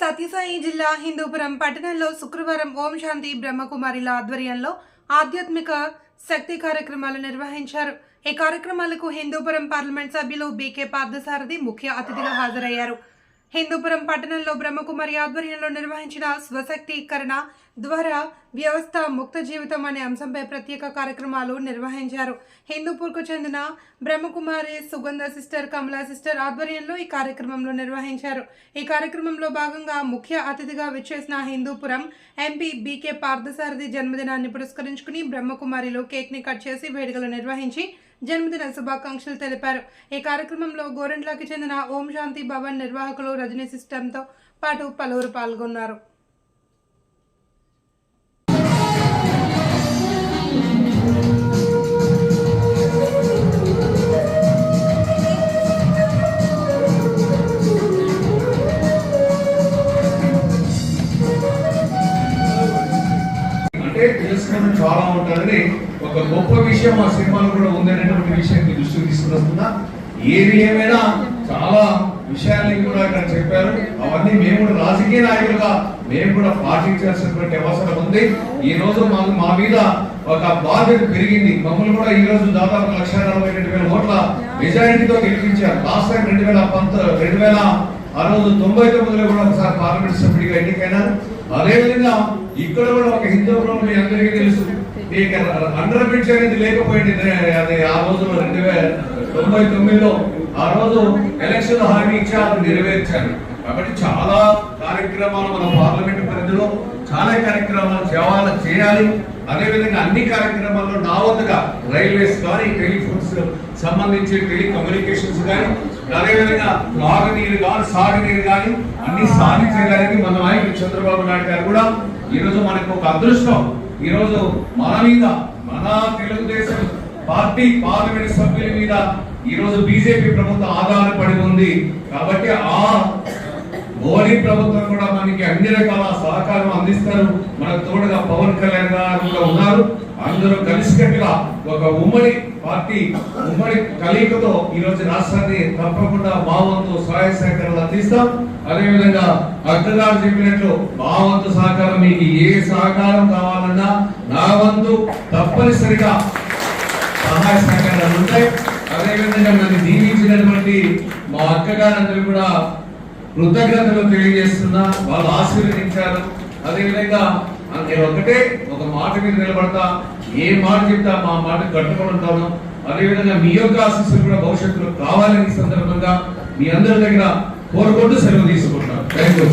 సత్యసాయి జిల్లా హిందూపురం పట్టణంలో శుక్రవారం ఓం శాంతి బ్రహ్మకుమారిల ఆధ్వర్యంలో ఆధ్యాత్మిక శక్తి కార్యక్రమాలు నిర్వహించారు. ఈ కార్యక్రమాలకు హిందూపురం పార్లమెంట్ సభ్యులు బీకే పార్థసారథి ముఖ్య అతిథిగా హాజరయ్యారు. హిందూపురం పట్టణంలో బ్రహ్మకుమారి ఆధ్వర్యంలో నిర్వహించిన స్వశక్తీకరణ ద్వారా వ్యవస్థ ముక్త జీవితం అనే అంశంపై ప్రత్యేక కార్యక్రమాలు నిర్వహించారు. హిందూపూర్కు చెందిన బ్రహ్మకుమారి సుగంధ సిస్టర్ కమలా సిస్టర్ ఆధ్వర్యంలో ఈ కార్యక్రమంలో నిర్వహించారు. ఈ కార్యక్రమంలో భాగంగా ముఖ్య అతిథిగా విచ్చేసిన హిందూపురం ఎంపీ బీకే పార్థసారథి జన్మదినాన్ని పురస్కరించుకుని బ్రహ్మకుమారిలో కేక్ని కట్ చేసి వేడుకలు నిర్వహించి జన్మదిన శుభాకాంక్షలు తెలిపారు. ఈ కార్యక్రమంలో గోరెంట్లకి చెందిన ఓం శాంతి భవన్ నిర్వాహకులు రజనీ సిస్టంతో పాటు పలువురు పాల్గొన్నారు. అంటే తెలుసుకోవడం చాలా ఉంటుందని ఒక గొప్ప విషయం ఆ సినిమాలో కూడా ఉందని విషయం మీ దృష్టికి తీసుకున్నా ఏది ఏమైనా చాలా విషయాల్ని కూడా ఇక్కడ చెప్పారు. అవన్నీ మేము కూడా రాజకీయ నాయకులుగా మేము కూడా పాటించాల్సినటువంటి అవసరం ఉంది. ఈ రోజు మాకు మా మీద ఒక బాధ్యత పెరిగింది. మమ్మల్ని కూడా ఈ రోజు దాదాపు లక్ష నలభై రెండు వేల ఓట్ల మెజారిటీతో గెలిపించారు. లాస్ట్ టైం రెండు వేల పంతొమ్మిది రెండు వేల ఆ రోజు తొంభై తొమ్మిదిలో కూడా ఒకసారి పార్లమెంట్ సభ్యుడిగా ఎన్నికైనారు. అదేవిధంగా ఇక్కడ కూడా ఒక హిందూ మీ అందరికీ తెలుసు. అండర్ బ్రిడ్జ్ అనేది లేకపోయింది. అది ఆ రోజులో రెండు వేల తొంభై తొమ్మిదిలో ఆ రోజు ఎలక్షన్ హామీ ఇచ్చి అది నెరవేర్చారు. కాబట్టి చాలా కార్యక్రమాలు మన పార్లమెంట్ పరిధిలో చాలా కార్యక్రమాలు చేయాలి చేయాలి. అదేవిధంగా అన్ని కార్యక్రమాల్లో నా వంతుగా రైల్వేస్ కానీ టెలిఫోన్స్ సంబంధించి టెలికమ్యూనికేషన్స్ కానీ అదేవిధంగా తాగునీరు కానీ సాగునీరు కానీ అన్ని సాధించడానికి మన నాయకుడు చంద్రబాబు నాయుడు గారు కూడా ఈ రోజు మనకు ఒక అదృష్టం. ఈరోజు మన మీద మన తెలుగుదేశం పార్టీ పార్లమెంట్ సభ్యుల మీద ఈ రోజు బీజేపీ ప్రభుత్వం ఆధారపడి ఉంది. కాబట్టి ఆ మోడీ ప్రభుత్వం కూడా మనకి అన్ని రకాల సహకారం అందిస్తారు. మన తోడుగా పవన్ కళ్యాణ్ గారు కూడా ఉన్నారు. అందరూ కలిసికట్టుగా ఒక ఉమ్మడి పార్టీ ఉమ్మడి కలయికతో ఈ రోజు రాష్ట్రాన్ని తప్పకుండా మా వంతు సహాయ సహకారాలు అందిస్తాం. అదేవిధంగా అక్కగారు చెప్పినట్లు మా వంతు సహకారం మీకు ఏ సహకారం కావాలన్నా నా వంతు తప్పనిసరిగా సహాయ సహకారాలు ఉంటాయి. అదేవిధంగా నన్ను దీవించినటువంటి మా అక్కగారందరూ కూడా కృతజ్ఞతలు తెలియజేస్తున్నా వాళ్ళు ఆశీర్వదించారు. అదేవిధంగా నేను ఒకటే ఒక మాట మీద నిలబడతా ఏ మాట చెప్తా మా మాట కట్టుకొని ఉంటాను. అదేవిధంగా మీ యొక్క ఆశీస్సులు కూడా భవిష్యత్తులో కావాలని సందర్భంగా మీ అందరి దగ్గర కోరుకుంటూ సెలవు తీసుకుంటున్నాను. Thank you